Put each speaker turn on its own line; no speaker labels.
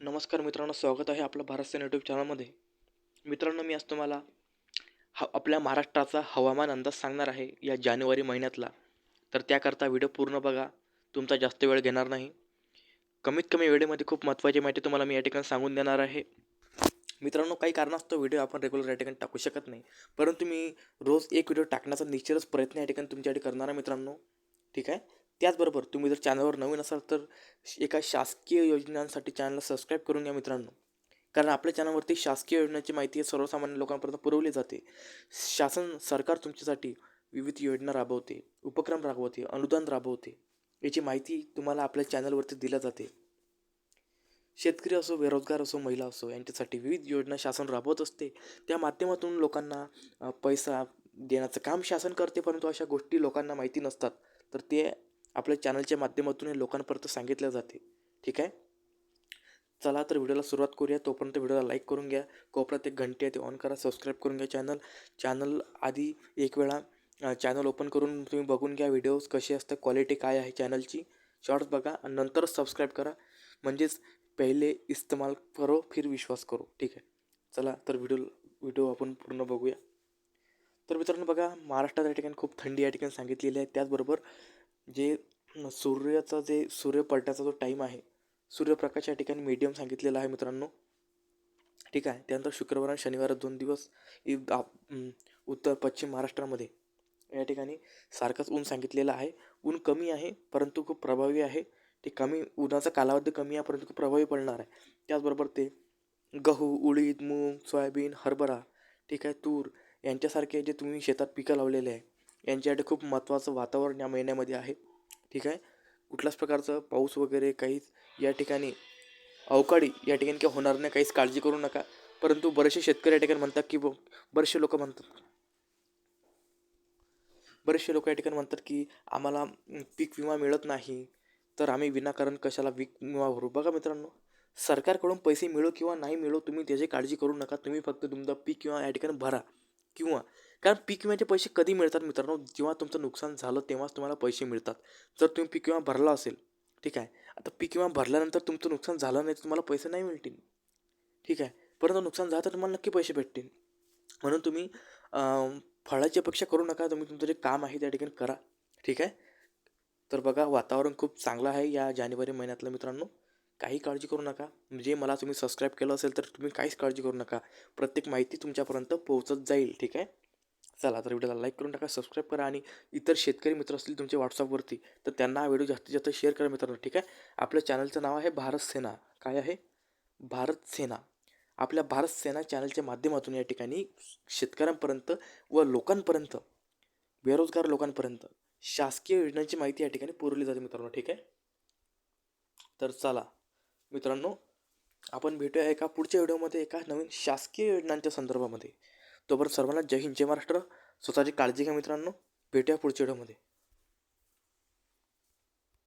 नमस्कार मित्रांनो स्वागत आहे आपलं भारत सेन यूट्यूब चॅनलमध्ये मित्रांनो मी आज तुम्हाला ह आपल्या महाराष्ट्राचा हवामान अंदाज सांगणार आहे या जानेवारी महिन्यातला. तर त्याकरता व्हिडिओ पूर्ण बघा तुमचा जास्त वेळ घेणार नाही. कमीत कमी वेळेमध्ये खूप महत्त्वाची माहिती तुम्हाला मी या ठिकाणी सांगून देणार आहे. मित्रांनो काही कारणास्तव व्हिडिओ आपण रेग्युलर या ठिकाणी टाकू शकत नाही. परंतु मी रोज एक व्हिडिओ टाकण्याचा निश्चितच प्रयत्न या ठिकाणी तुमच्यासाठी करणार आहे मित्रांनो. ठीक आहे? त्याचबरोबर तुम्ही जर चॅनलवर नवीन असाल तर एका शासकीय योजनांसाठी चॅनलला सबस्क्राईब करून घ्या मित्रांनो. कारण आपल्या चॅनलवरती शासकीय योजनांची माहिती सर्वसामान्य लोकांपर्यंत पुरवली जाते. शासन सरकार तुमच्यासाठी विविध योजना राबवते उपक्रम राबवते अनुदान राबवते. याची माहिती तुम्हाला आपल्या चॅनलवरती दिल्या जाते. शेतकरी असो बेरोजगार असो महिला असो यांच्यासाठी विविध योजना शासन राबवत असते. त्या माध्यमातून लोकांना पैसा देण्याचं काम शासन करते परंतु अशा गोष्टी लोकांना माहिती नसतात. तर ते आपल्या चॅनलच्या माध्यमातून लोकांपर्यंत सांगितलं जाते. ठीक आहे? चला तर व्हिडिओला सुरुवात करूया. तोपर्यंत व्हिडिओला लाईक करून घ्या. कोपऱ्यात एक घंटी आहे ते ऑन करा. सबस्क्राईब करून घ्या चॅनल चॅनल आधी एक वेळा चॅनल ओपन करून तुम्ही बघून घ्या व्हिडिओज कसे असतात क्वालिटी काय आहे चॅनलची शॉर्ट्स बघा आणि नंतरच सबस्क्राईब करा. म्हणजेच पहिले इस्तेमाल करो फिर विश्वास करो. ठीक आहे? चला तर व्हिडिओ व्हिडिओ आपण पूर्ण बघूया. तर मित्रांनो बघा महाराष्ट्रात या ठिकाणी खूप थंडी या ठिकाणी सांगितलेली आहे. त्याचबरोबर जे सूर्याचा जे सूर्य पडण्याचा जो टाईम आहे सूर्यप्रकाश या ठिकाणी मीडियम सांगितलेला आहे मित्रांनो. ठीक आहे? त्यानंतर शुक्रवार आणि शनिवार दोन दिवस इ- आप- उत्तर पश्चिम महाराष्ट्रामध्ये. या ठिकाणी सारखंच ऊन सांगितलेलं आहे. ऊन कमी आहे परंतु खूप प्रभावी आहे. ते कमी उन्हाचा कालावधी कमी आहे परंतु खूप प्रभावी पडणार आहे. त्याचबरोबर ते गहू उडीद मूग सोयाबीन हरभरा ठीक आहे तूर यांच्यासारखे जे तुम्ही शेतात पिकं लावलेले आहे यांच्यासाठी खूप महत्त्वाचं वातावरण या महिन्यामध्ये आहे. ठीक आहे? कुठल्याच प्रकारचं पाऊस वगैरे काहीच या ठिकाणी अवकाळी या ठिकाणी काही होणार नाही काहीच काळजी करू नका. परंतु बरेचसे शेतकरी या ठिकाणी म्हणतात की बरेचसे लोक म्हणतात. बरेचसे लोक या ठिकाणी म्हणतात की आम्हाला पीक विमा मिळत नाही तर आम्ही विनाकारण कशाला पीक विमा भरू? बघा मित्रांनो सरकारकडून पैसे मिळो किंवा नाही मिळो तुम्ही त्याची काळजी करू नका. तुम्ही फक्त तुमचा पीक विमा या ठिकाणी भरा किंवा कारण पीक विम्याचे पैसे कधी मिळतात मित्रांनो? जेव्हा तुमचं नुकसान झालं तेव्हाच तुम्हाला पैसे मिळतात. जर तुम्ही पीक विमा भरला असेल ठीक आहे? आता पीक विमा भरल्यानंतर तुमचं नुकसान झालं नाही तर तुम्हाला पैसे नाही मिळतील. ठीक आहे? परंतु नुकसान झालं तर तुम्हाला नक्की पैसे भेटतील. म्हणून तुम्ही फळाची अपेक्षा करू नका. तुम्ही तुमचं जे काम आहे त्या ठिकाणी करा. ठीक आहे? तर बघा वातावरण खूप चांगलं आहे या जानेवारी महिन्यातलं मित्रांनो. काही काळजी करू नका. म्हणजे मला तुम्ही सबस्क्राईब केलं असेल तर तुम्ही काहीच काळजी करू नका. प्रत्येक माहिती तुमच्यापर्यंत पोहोचत जाईल. ठीक आहे? चला तर व्हिडिओला लाईक करून टाका सबस्क्राईब करा आणि इतर शेतकरी मित्र असतील तुमच्या व्हॉट्सअपवरती तर त्यांना हा व्हिडिओ जास्तीत जास्त शेअर करा मित्रांनो ठीक आहे? आपल्या चॅनलचं नाव आहे भारत सेना. काय आहे? भारत सेना. आपल्या भारत सेना चॅनलच्या माध्यमातून या ठिकाणी शेतकऱ्यांपर्यंत व लोकांपर्यंत बेरोजगार लोकांपर्यंत शासकीय योजनांची माहिती या ठिकाणी पुरवली जाते मित्रांनो ठीक आहे? तर चला मित्रांनो आपण भेटूया एका पुढच्या व्हिडिओमध्ये एका नवीन शासकीय योजनांच्या संदर्भामध्ये. तोपर्यंत सर्वांना जय हिंद जय महाराष्ट्र. स्वतःची काळजी घ्या मित्रांनो. भेटूया पुढच्या व्हिडिओमध्ये.